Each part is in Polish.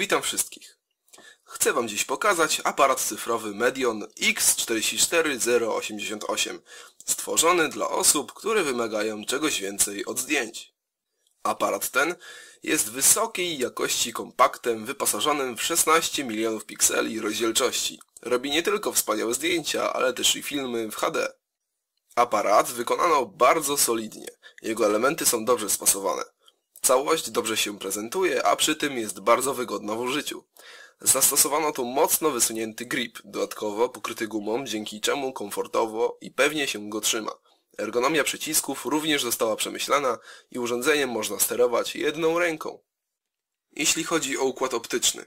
Witam wszystkich. Chcę Wam dziś pokazać aparat cyfrowy Medion X44088, stworzony dla osób, które wymagają czegoś więcej od zdjęć. Aparat ten jest wysokiej jakości kompaktem wyposażonym w 16 milionów pikseli rozdzielczości. Robi nie tylko wspaniałe zdjęcia, ale też i filmy w HD. Aparat wykonano bardzo solidnie. Jego elementy są dobrze spasowane. Całość dobrze się prezentuje, a przy tym jest bardzo wygodna w użyciu. Zastosowano tu mocno wysunięty grip, dodatkowo pokryty gumą, dzięki czemu komfortowo i pewnie się go trzyma. Ergonomia przycisków również została przemyślana i urządzeniem można sterować jedną ręką. Jeśli chodzi o układ optyczny.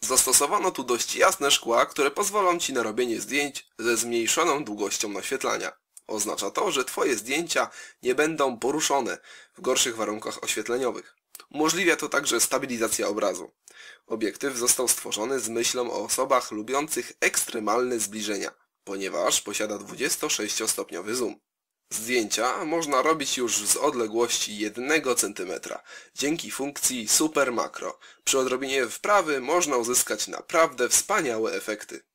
Zastosowano tu dość jasne szkła, które pozwolą Ci na robienie zdjęć ze zmniejszoną długością naświetlania. Oznacza to, że Twoje zdjęcia nie będą poruszone w gorszych warunkach oświetleniowych. Umożliwia to także stabilizacja obrazu. Obiektyw został stworzony z myślą o osobach lubiących ekstremalne zbliżenia, ponieważ posiada 26-stopniowy zoom. Zdjęcia można robić już z odległości 1 cm dzięki funkcji Super Makro. Przy odrobinie wprawy można uzyskać naprawdę wspaniałe efekty.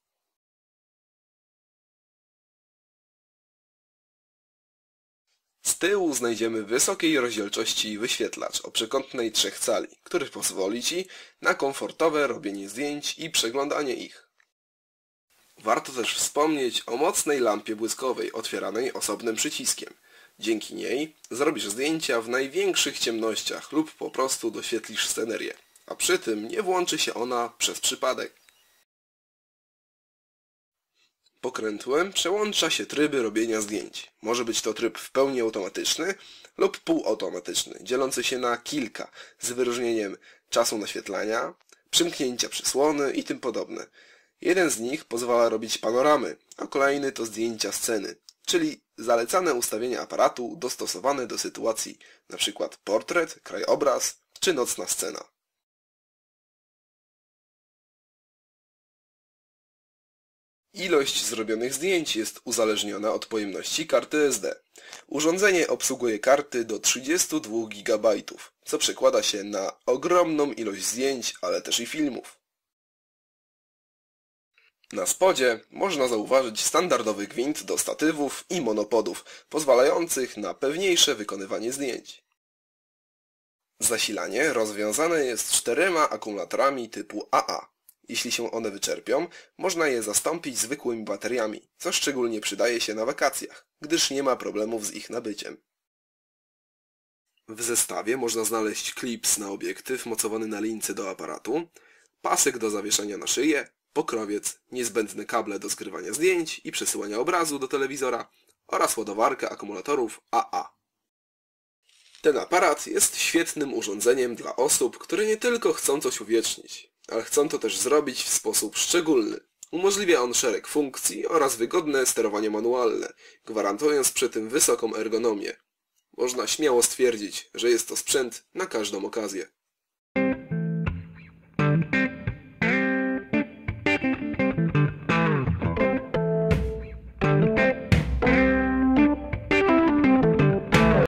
Z tyłu znajdziemy wysokiej rozdzielczości wyświetlacz o przekątnej 3 cali, który pozwoli Ci na komfortowe robienie zdjęć i przeglądanie ich. Warto też wspomnieć o mocnej lampie błyskowej otwieranej osobnym przyciskiem. Dzięki niej zrobisz zdjęcia w największych ciemnościach lub po prostu doświetlisz scenerię, a przy tym nie włączy się ona przez przypadek. Pokrętłem przełącza się tryby robienia zdjęć. Może być to tryb w pełni automatyczny lub półautomatyczny, dzielący się na kilka, z wyróżnieniem czasu naświetlania, przymknięcia przysłony i tym podobne. Jeden z nich pozwala robić panoramy, a kolejny to zdjęcia sceny, czyli zalecane ustawienie aparatu dostosowane do sytuacji, np. portret, krajobraz czy nocna scena. Ilość zrobionych zdjęć jest uzależniona od pojemności karty SD. Urządzenie obsługuje karty do 32 GB, co przekłada się na ogromną ilość zdjęć, ale też i filmów. Na spodzie można zauważyć standardowy gwint do statywów i monopodów, pozwalających na pewniejsze wykonywanie zdjęć. Zasilanie rozwiązane jest czterema akumulatorami typu AA. Jeśli się one wyczerpią, można je zastąpić zwykłymi bateriami, co szczególnie przydaje się na wakacjach, gdyż nie ma problemów z ich nabyciem. W zestawie można znaleźć klips na obiektyw mocowany na lince do aparatu, pasek do zawieszenia na szyję, pokrowiec, niezbędne kable do zgrywania zdjęć i przesyłania obrazu do telewizora oraz ładowarkę akumulatorów AA. Ten aparat jest świetnym urządzeniem dla osób, które nie tylko chcą coś uwiecznić, ale chcą to też zrobić w sposób szczególny. Umożliwia on szereg funkcji oraz wygodne sterowanie manualne, gwarantując przy tym wysoką ergonomię. Można śmiało stwierdzić, że jest to sprzęt na każdą okazję.